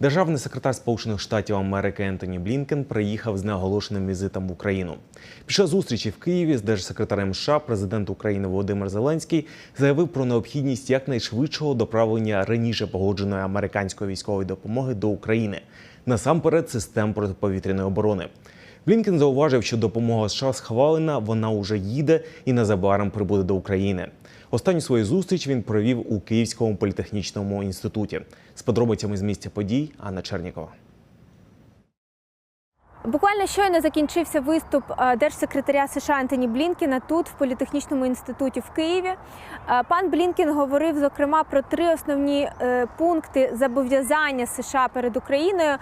Державний секретар Сполучених Штатів Америки Ентоні Блінкен приїхав з неоголошеним візитом в Україну. Під час зустрічі в Києві з держсекретарем США президент України Володимир Зеленський заявив про необхідність якнайшвидшого доправлення раніше погодженої американської військової допомоги до України, насамперед систем протиповітряної оборони. Блінкен зауважив, що допомога США схвалена, вона уже їде і незабаром прибуде до України. Останню свою зустріч він провів у Київському політехнічному інституті. З подробицями з місця подій Анна Чернікова. Буквально щойно закінчився виступ е, держсекретаря США Ентоні Блінкена тут, в політехнічному інституті в Києві. Е, Пан Блінкен говорив зокрема про три основні е, пункти зобов'язання США перед Україною.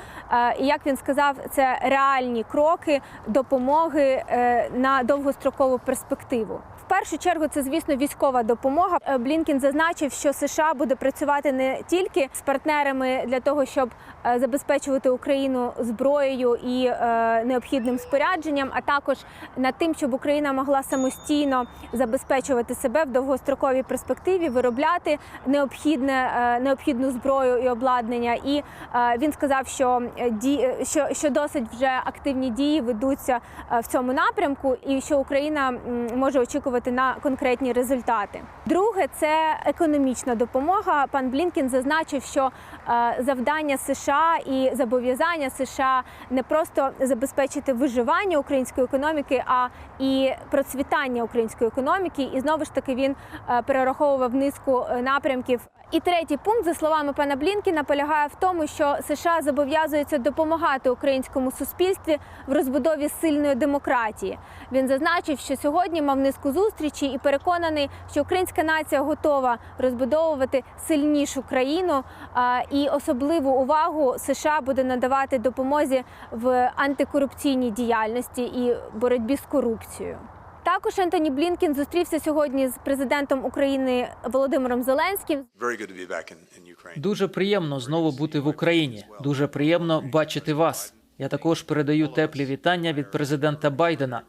І як він сказав, це реальні кроки допомоги на довгострокову перспективу. В першу чергу це, звісно, військова допомога. Блінкен зазначив, що США буде працювати не тільки з партнерами для того, щоб забезпечувати Україну зброєю і необхідним спорядженням, а також над тим, щоб Україна могла самостійно забезпечувати себе в довгостроковій перспективі, виробляти необхідне е, необхідну зброю і обладнання. І е, він сказав, що е, що, що досить вже активні дії ведуться в цьому напрямку, і що Україна може очікувати на конкретні результати. Друге це економічна допомога. Пан Блінкен зазначив, що завдання США і зобов'язання США не просто забезпечити виживання української економіки, а і процвітання української економіки. І знову ж таки він е, перераховував низку е, напрямків. І третій пункт, за словами пана Блінкіна, полягає в тому, що США зобов'язуються допомагати українському суспільстві в розбудові сильної демократії. Він зазначив, що сьогодні мав низку зустрічей і переконаний, що українська нація готова розбудовувати сильнішу країну. І особливу увагу США буде надавати допомозі в антикорупційній діяльності і боротьбі з корупцією. Також Ентоні Блінкін зустрівся сьогодні з президентом України Володимиром Зеленським. Дуже приємно знову бути в Україні. Дуже приємно бачити вас. Я також передаю теплі вітання від президента Байдена.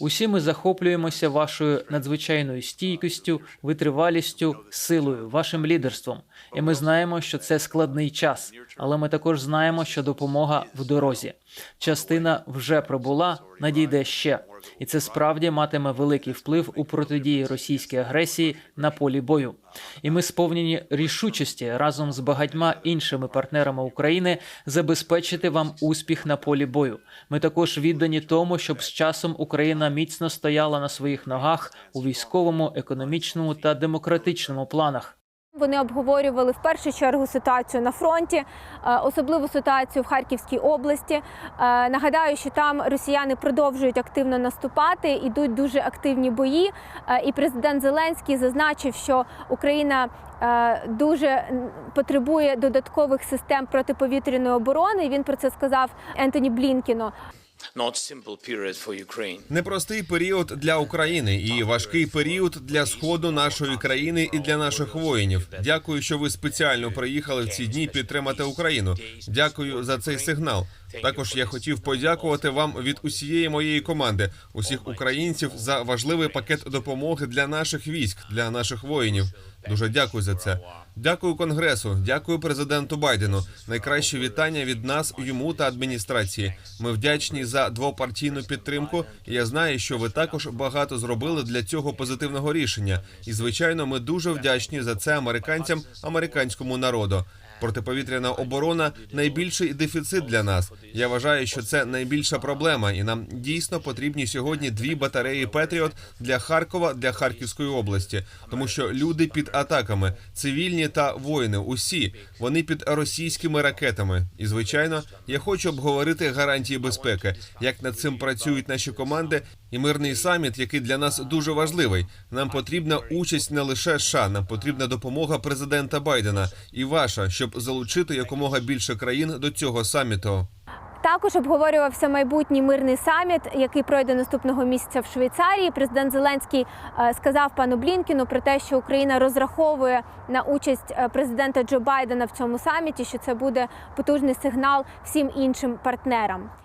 Усі ми захоплюємося вашою надзвичайною стійкістю, витривалістю, силою, вашим лідерством. І ми знаємо, що це складний час, але ми також знаємо, що допомога в дорозі. Частина вже прибула, надійде ще, і це справді матиме великий вплив у протидії російській агресії на полі бою. І ми сповнені рішучості разом з багатьма іншими партнерами України забезпечити вам успіх на полі бою. Ми також віддані тому, щоб з часом Україна міцно стояла на своїх ногах у військовому, економічному та демократичному планах. Вони обговорювали в першу чергу ситуацію на фронті, е, особливу ситуацію в Харківській області. Е, Нагадаю, що там росіяни продовжують активно наступати, ідуть дуже активні бої. Е, І президент Зеленський зазначив, що Україна дуже потребує додаткових систем протиповітряної оборони. Він про це сказав Ентоні Блінкіну. Непростий період для України і важкий період для сходу нашої країни і для наших воїнів. Дякую, що ви спеціально приїхали в ці дні підтримати Україну. Дякую за цей сигнал. Також я хотів подякувати вам від усієї моєї команди, усіх українців за важливий пакет допомоги для наших військ, для наших воїнів. Дуже дякую за це. Дякую конгресу, дякую президенту Байдену. Найкраще вітання від нас, йому та адміністрації. Ми вдячні за двопартійну підтримку. Я знаю, що ви також багато зробили для цього позитивного рішення. І звичайно, ми дуже вдячні за це американцям, американському народу. Протиповітряна оборона найбільший дефіцит для нас. Я вважаю, що це найбільша проблема, і нам дійсно потрібні сьогодні дві батареї Петріот для Харкова, для Харківської області, тому що люди під атаками, цивільні та воїни, усі вони під російськими ракетами. І звичайно, я хочу обговорити гарантії безпеки, як над цим працюють наші команди, і мирний саміт, який для нас дуже важливий. Нам потрібна участь не лише США, нам потрібна допомога президента Байдена і ваша, щоб залучити якомога більше країн до цього саміту. Також обговорювався майбутній мирний саміт, який пройде наступного місяця в Швейцарії. Президент Зеленський е, сказав пану Блінкіну про те, що Україна розраховує на участь е, президента Джо Байдена в цьому саміті, що це буде потужний сигнал всім іншим партнерам.